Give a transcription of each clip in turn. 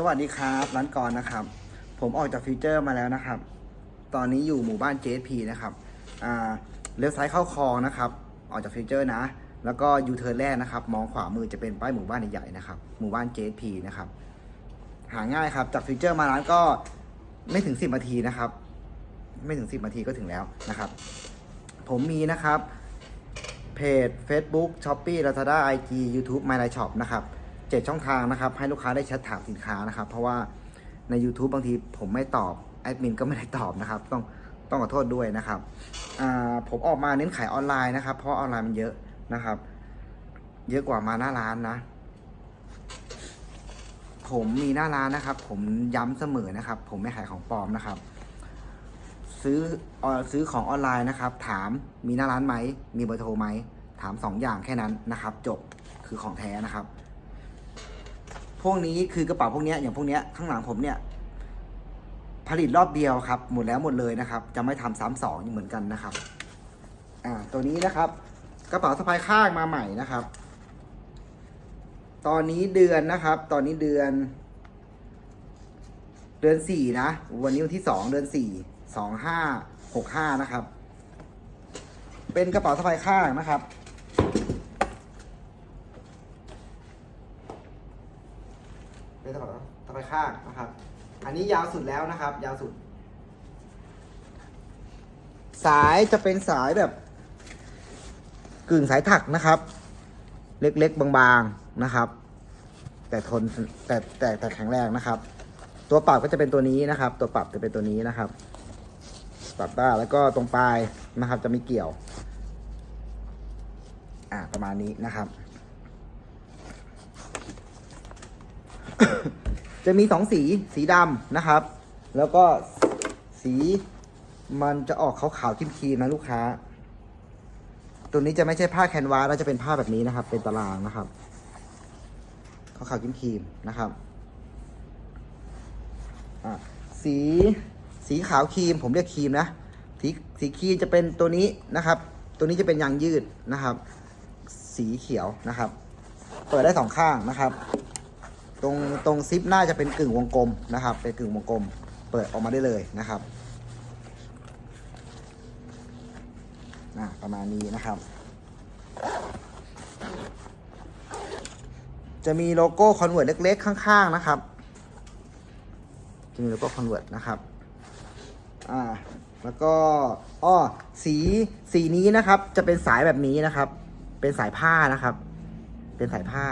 สวัสดีครับร้านกรนะครับ ผมออกจากฟิวเจอร์มาแล้วนะครับ ตอนนี้อยู่หมู่บ้าน JP นะครับอ่าเลี้ยวซ้ายเข้าคลองนะครับ ออกจากฟิวเจอร์นะ แล้วก็ยูเทิร์นแรกนะครับ มองขวามือจะเป็นป้ายหมู่บ้านใหญ่ๆนะครับ หมู่บ้าน JP นะครับ หาง่ายครับ จากฟิวเจอร์มาร้านก็ไม่ถึง 10นาทีนะครับ ไม่ถึง 10นาทีก็ถึงแล้วนะครับ ผมมีนะครับ เพจ Facebook Shopee Lazada IG YouTube My Line Shop นะครับ เจ็ดช่องทางนะครับ ให้ลูกค้าได้แชทถามสินค้านะครับ เพราะว่าใน YouTube บางทีผมไม่ตอบแอดมินก็ไม่ได้ตอบนะครับ ต้องต้องขอโทษด้วยนะครับผมออกมาเน้นขายออนไลน์นะครับ เพราะออนไลน์มันเยอะนะครับ เยอะกว่ามาหน้าร้านนะ ผมมีหน้าร้านนะครับ ผมย้ำเสมอนะครับ ผมไม่ขายของปลอมนะครับ ซื้อเอ่อซื้อของออนไลน์นะครับ ถามมีหน้าร้านไหมมีเบอร์โทรไหมถามสองอย่างแค่นั้นนะครับ จบคือของแท้นะครับ พวกนี้คือกระเป๋าพวกนี้อย่างพวกนี้ข้างหลังผมเนี่ย ผลิตรอบเดียวครับ หมดแล้วหมดเลยนะครับ จะไม่ทำซ้ำสองเหมือนกันนะครับ อ่าตัวนี้นะครับ กระเป๋าสะพายข้างมาใหม่นะครับ ตอนนี้เดือนนะครับ ตอนนี้เดือน เดือนสี่นะ วันนี้วันที่สองเดือนสี่สองห้าหกห้านะครับ เป็นกระเป๋าสะพายข้างนะครับ เป็นก ระเป๋าสะพายข้างนะครับ อันนี้ยาวสุดแล้วนะครับ ยาวสุด สายจะเป็นสายแบบกึ่งสายถักนะครับ เล็กๆบางๆนะครับ แต่ทนแต่แต่แต่แข็งแรงนะครับ ตัวปรับก็จะเป็นตัวนี้นะครับ ตัวปรับจะเป็นตัวนี้นะครับ ปรับได้แล้วก็ตรงปลายนะครับ จะมีเกี่ยว อ่าประมาณนี้นะครับ จะมีสองสีสีดำนะครับ แล้วก็สีมันจะออกขาวๆครีมนะลูกค้า ตัวนี้จะไม่ใช่ผ้าแคนวาสแล้วจะเป็นผ้าแบบนี้นะครับ เป็นตารางนะครับขาวๆครีมนะครับสีสีขาวครีม ผมเรียกครีมนะสีสีครีมจะเป็นตัวนี้นะครับ ตัวนี้จะเป็นยางยืดนะครับ สีเขียวนะครับ เปิดได้สองข้างนะครับ ตรงตรงซิปหน้าจะเป็นกึ่งวงกลมนะครับ เป็นกึ่งวงกลม เปิดออกมาได้เลยนะครับอะประมาณนี้นะครับ จะมีโลโก้คอนเวิร์ตเล็กๆ ข้าง ๆ นะครับ จะมีโลโก้คอนเวิร์ตนะครับอ่าแล้วก็อ้อสีสีนี้นะครับจะเป็นสายแบบนี้นะครับ เป็นสายผ้านะครับ เป็นสายผ้า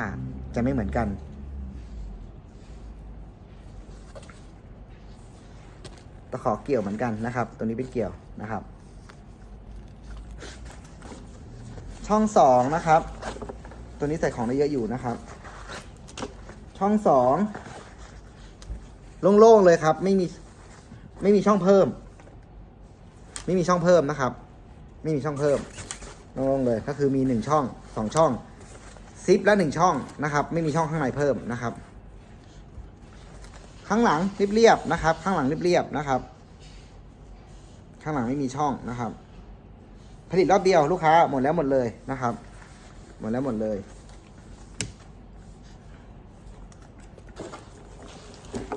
จะไม่เหมือนกัน ตะขอเกี่ยวเหมือนกันนะครับ ตัวนี้เป็นเกี่ยวนะครับ ช่องสองนะครับ ตัวนี้ใส่ของได้เยอะอยู่นะครับ ช่องสองโล่งๆเลยครับ ไม่มีไม่มีช่องเพิ่ม ไม่มีช่องเพิ่มนะครับ ไม่มีช่องเพิ่มโล่งๆเลยก็คือมีหนึ่งช่องสองช่องซิปและหนึ่งช่องนะครับ ไม่มีช่องข้างในเพิ่มนะครับ ข้างหลังเรียบๆนะครับ ข้างหลังเรียบๆนะครับ ข้างหลังไม่มีช่องนะครับ ผลิตรอบเดียวลูกค้าหมดแล้วหมดเลยนะครับ หมดแล้วหมดเลย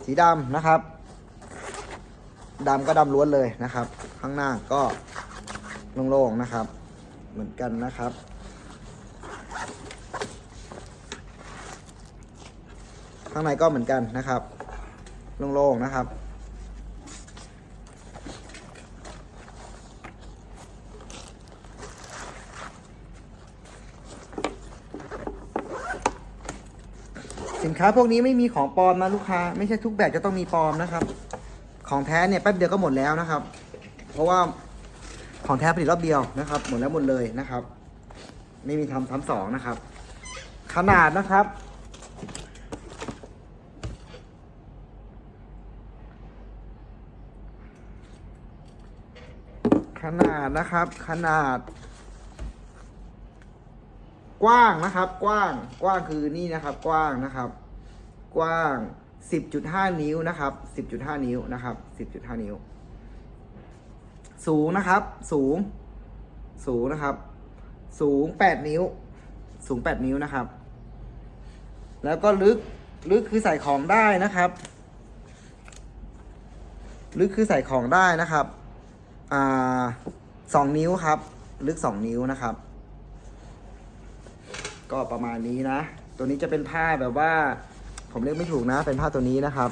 สีดำนะครับดำก็ดำล้วนเลยนะครับ ข้างหน้าก็โล่งๆนะครับ เหมือนกันนะครับข้างในก็เหมือนกันนะครับ โล่งๆนะครับ สินค้าพวกนี้ไม่มีของปลอมนะลูกค้า ไม่ใช่ทุกแบบจะต้องมีปลอมนะครับ ของแท้เนี่ยแป๊บเดียวก็หมดแล้วนะครับ เพราะว่าของแท้ผลิตรอบเดียวนะครับ หมดแล้วหมดเลยนะครับ ไม่มีทำซ้ำสองนะครับ ขนาดนะครับ ขนาดนะครับ ขนาด กว้างนะครับ กว้าง กว้างคือนี่นะครับ กว้างนะครับ กว้าง 10.5 นิ้วนะครับ 10.5 นิ้วนะครับ 10.5 นิ้ว สูงนะครับ สูง สูงนะครับ สูง 8 นิ้ว สูง 8 นิ้วนะครับ แล้วก็ลึก ลึกคือใส่ของได้นะครับ ลึกคือใส่ของได้นะครับ อ่าสองนิ้วครับ ลึกสองนิ้วนะครับ ก็ประมาณนี้นะ ตัวนี้จะเป็นผ้าแบบว่า ผมเรียกไม่ถูกนะ เป็นผ้าตัวนี้นะครับ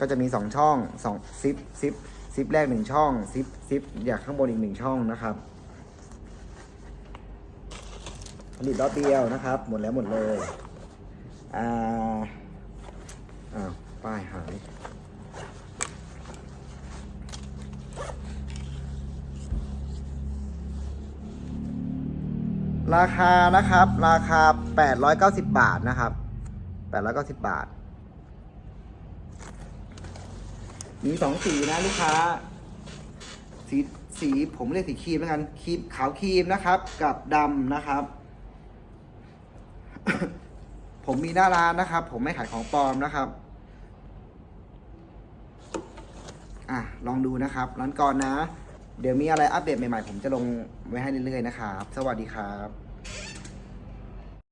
ก็จะมีสองช่องสองซิปซิปซิปแรกหนึ่งช่องซิปซิปอยากข้างบนอีกหนึ่งช่องนะครับผลิตรอบเดียวนะครับ หมดแล้วหมดเลย อ่า อ้าว ป้ายหาย ราคานะครับ ราคา 890 บาทนะครับ 890 บาท มีสองสีนะลูกค้า สีสีผมเรียกสีครีมแล้วกันครีมขาวครีมนะครับ กับดำนะครับ ผมมีหน้าร้านนะครับ ผมไม่ขายของปลอมนะครับ อะลองดูนะครับ ร้านก่อนนะ เดี๋ยวมีอะไรอัปเดตใหม่ๆ ผมจะลงไว้ให้เรื่อยๆนะครับ สวัสดีครับ